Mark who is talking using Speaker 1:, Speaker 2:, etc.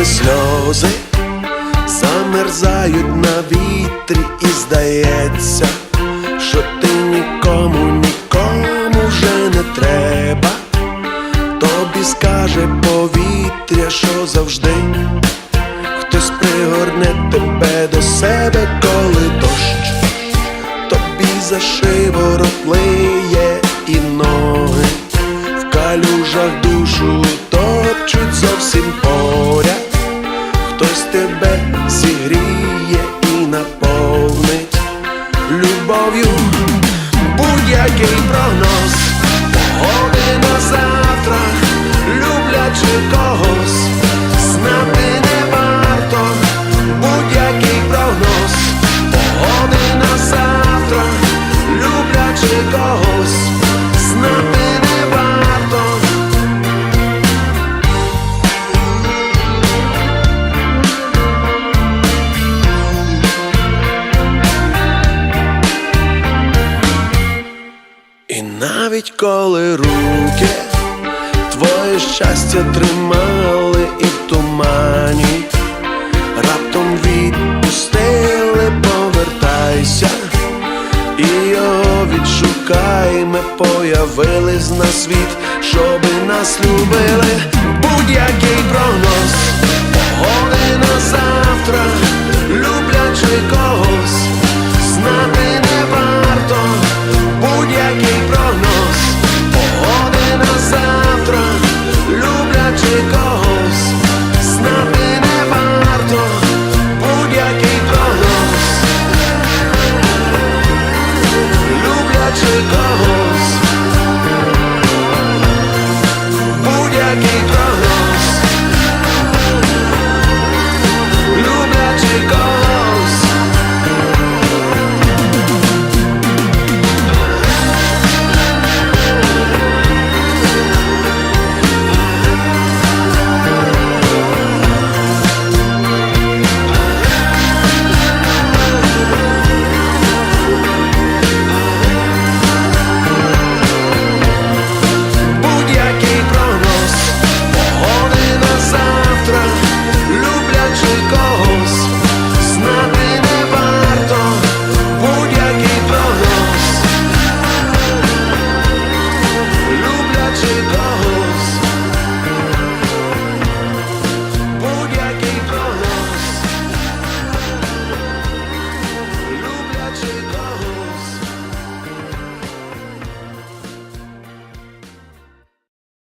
Speaker 1: висохли сльози, замерзають на вітрі, і здається, що ти нікому, нікому вже не треба. Тобі скаже повітря, що завжди хтось пригорне тебе до себе, коли дощ тобі за шиворот лиє і ноги в калюжах душу топчуть зовсім любов'ю. Будь-який прогноз, погоди на завтра, люблячи когось, знати не варто, будь-який прогноз, погоди на завтра, люблячи когось, знати навіть коли руки твоє щастя тримали і в тумані, раптом відпустили, повертайся, і його відшукай, ми появились на світ, щоби нас любили, будь-який прогноз. go.